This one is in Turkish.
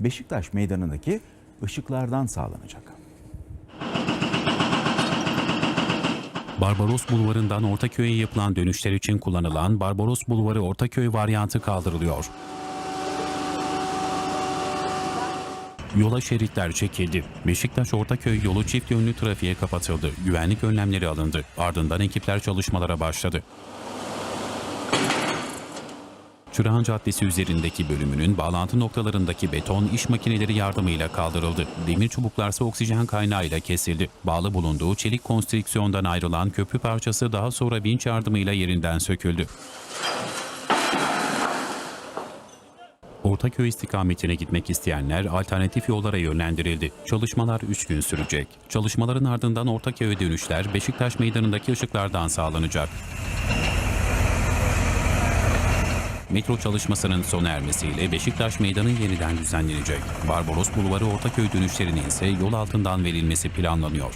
Beşiktaş Meydanı'ndaki ışıklardan sağlanacak. Barbaros Bulvarı'ndan Ortaköy'e yapılan dönüşler için kullanılan Barbaros Bulvarı Ortaköy varyantı kaldırılıyor. Yola şeritler çekildi. Beşiktaş Ortaköy yolu çift yönlü trafiğe kapatıldı. Güvenlik önlemleri alındı. Ardından ekipler çalışmalara başladı. Çırağan Caddesi üzerindeki bölümünün bağlantı noktalarındaki beton iş makineleri yardımıyla kaldırıldı. Demir çubuklarsa oksijen kaynağıyla kesildi. Bağlı bulunduğu çelik konstrüksiyondan ayrılan köprü parçası daha sonra vinç yardımıyla yerinden söküldü. Ortaköy istikametine gitmek isteyenler alternatif yollara yönlendirildi. Çalışmalar 3 gün sürecek. Çalışmaların ardından Ortaköy'e dönüşler Beşiktaş Meydanı'ndaki ışıklardan sağlanacak. Metro çalışmasının sona ermesiyle Beşiktaş Meydanı yeniden düzenlenecek. Barbaros Bulvarı Ortaköy dönüşlerinin ise yol altından verilmesi planlanıyor.